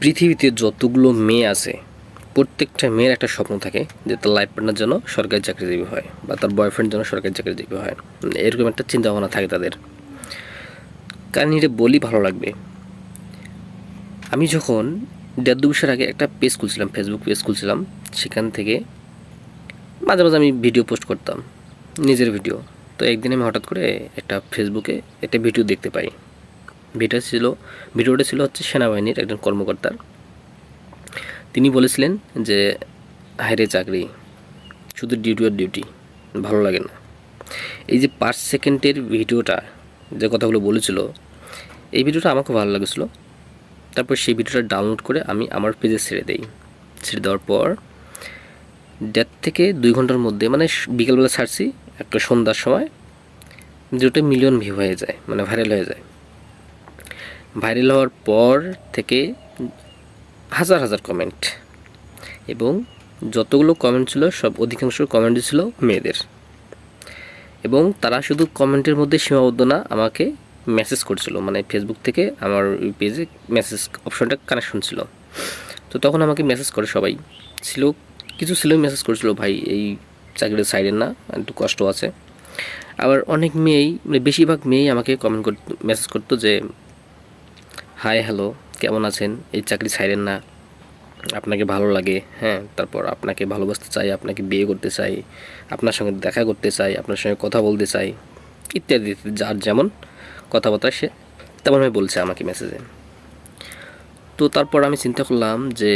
পৃথিবীতে যতগুলো মেয়ে আছে, প্রত্যেকটা মেয়ের একটা স্বপ্ন থাকে যে তার লাইফ পার্টনার যেন সরকারি চাকরিজীবী হয় বা তার বয়ফ্রেন্ড যেন সরকারি চাকরিজীবী হয়। এরকম একটা চিন্তা ভাবনা থাকে তাদের। কাহিনিটা বলি ভালো লাগবে। আমি যখন দেড় দু বছর আগে একটা পেজ খুলছিলাম ফেসবুক পেজ খুলছিলাম, সেখান থেকে মাঝে মাঝে আমি ভিডিও পোস্ট করতাম, নিজের ভিডিও তো একদিন আমি হঠাৎ করে একটা ফেসবুকে একটা ভিডিও দেখতে পাই। ভিডিও ছিল, ভিডিওটা ছিল হচ্ছে সেনাবাহিনীর একজন কর্মকর্তার। তিনি বলেছিলেন যে হাইরে চাকরি, শুধু ডিউটি আর ডিউটি ভালো লাগে না। এই যে পাঁচ সেকেন্ডের ভিডিওটা, যে কথাগুলো বলেছিল, এই ভিডিওটা আমাকে ভালো লাগেছিলো। তারপর সেই ভিডিওটা ডাউনলোড করে আমি আমার পেজে ছেড়ে দেই। ছেড়ে দেওয়ার পর, দেড় থেকে দুই ঘণ্টার মধ্যে মানে বিকেলবেলা ছাড়ছি একটা সন্ধ্যার সময় ভিডিওটা মিলিয়ন ভিউ হয়ে যায় মানে ভাইরাল হয়ে যায়। ভাইরাল হওয়ার পর থেকে হাজার হাজার কমেন্ট এবং যতগুলো কমেন্ট ছিল, সব অধিকাংশ কমেন্ট ছিল মেয়েদের। এবং তারা শুধু কমেন্টের মধ্যে সীমাবদ্ধ না, আমাকে মেসেজ করছিল। মানে ফেসবুক থেকে আমার পেজে মেসেজ অপশনটা কানেকশন ছিল। তো তখন আমাকে মেসেজ করে সবাই। ছিল, কিছু ছিল মেসেজ করেছিল, ভাই, এই চাকরিটা সাইডের না, একটু কষ্ট আছে। আবার অনেক মেয়েই মানে বেশিরভাগ মেয়েই আমাকে কমেন্ট মেসেজ করতো যে হাই হ্যালো কেমন আছেন? এই চাকরি ছাইরেন না। আপনাকে ভালো লাগে হ্যাঁ? তারপর আপনাকে ভালোবাসতে চাই, আপনাকে বিয়ে করতে চাই, আপনার সঙ্গে দেখা করতে চাই, আপনার সঙ্গে কথা বলতে চাই, ইত্যাদি। যার যেমন কথাবার্তা সে তেমনভাবে বলছে আমাকে মেসেজে তো তারপর আমি চিন্তা করলাম যে,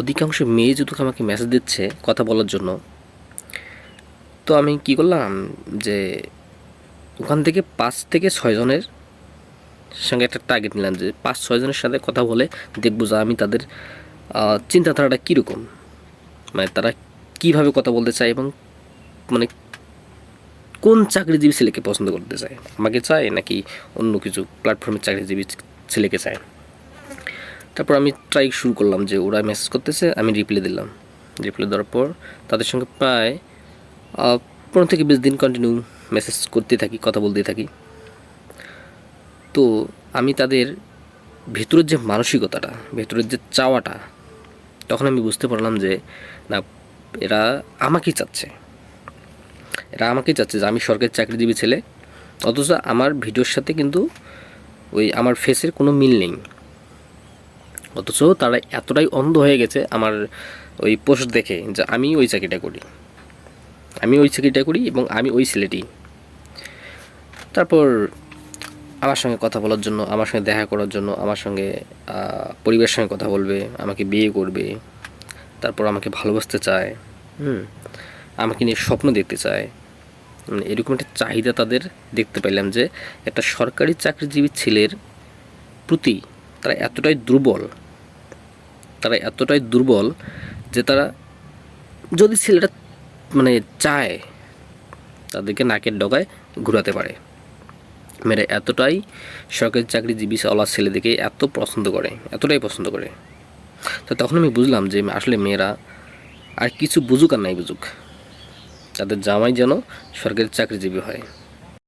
অধিকাংশ মেয়ে যেহেতু আমাকে মেসেজ দিচ্ছে কথা বলার জন্য, তো আমি কি করলাম যে, ওখান থেকে পাঁচ থেকে ছয়জনের সঙ্গে একটা টার্গেট নিলাম যে পাঁচ ছয়জনের সাথে কথা বলে দেখব যে আমি তাদের চিন্তাধারাটা কীরকম? মানে তারা কীভাবে কথা বলতে চায় এবং মানে কোন চাকরিজীবী ছেলেকে পছন্দ করতে চায়? আমাকে চায় নাকি অন্য কিছু প্ল্যাটফর্মের চাকরিজীবী ছেলেকে চায়? তারপর আমি ট্রাই শুরু করলাম যে ওরা মেসেজ করতেছে, আমি রিপ্লাই দিলাম। রিপ্লাই দেওয়ার পর তাদের সঙ্গে প্রায় পনেরো থেকে বিশ দিন কন্টিনিউ মেসেজ করতে থাকি, কথা বলতে থাকি। তো আমি তাদের ভেতরের যে মানসিকতাটা, ভেতরের যে চাওয়াটা, তখন আমি বুঝতে পারলাম যে, না, এরা আমাকেই চাচ্ছে। এরা আমাকেই চাচ্ছে যে, আমি সরকারি চাকরিজীবী ছেলে, অথচ আমার ভিডিওর সাথে কিন্তু ওই আমার ফেসের কোনো মিল নেই। অথচ তারা এতটাই অন্ধ হয়ে গেছে আমার ওই পোস্ট দেখে যে, আমি ওই চাকরিটা করি। আমি ওই চাকরিটা করি এবং আমি ওই ছেলেটি। তারপর আমার সঙ্গে কথা বলার জন্য, আমার সঙ্গে দেখা করার জন্য, আমার সঙ্গে পরিবারের সঙ্গে কথা বলবে, আমাকে বিয়ে করবে, তারপর আমাকে ভালোবাসতে চায়, হুম, আমাকে নিয়ে স্বপ্ন দেখতে চায়। মানে এরকম একটা চাহিদা তাদের দেখতে পেলাম যে, একটা সরকারি চাকরিজীবী ছেলের প্রতি তারা এতটাই দুর্বল, তারা এতটাই দুর্বল যে তারা যদি ছেলেটা মানে চায়, তাদেরকে নাকের ডগায় ঘোরাতে পারে। মেয়েরা এতটাই সরকারি চাকরিজীবী ওলা ছেলেদেরকে এত পছন্দ করে, এতটাই পছন্দ করে। তো তখন আমি বুঝলাম যে আসলে মেয়েরা আর কিছু বুঝুক আর নাই বুঝুক। তাদের জামাই যেন সরকারি চাকরিজীবী হয়।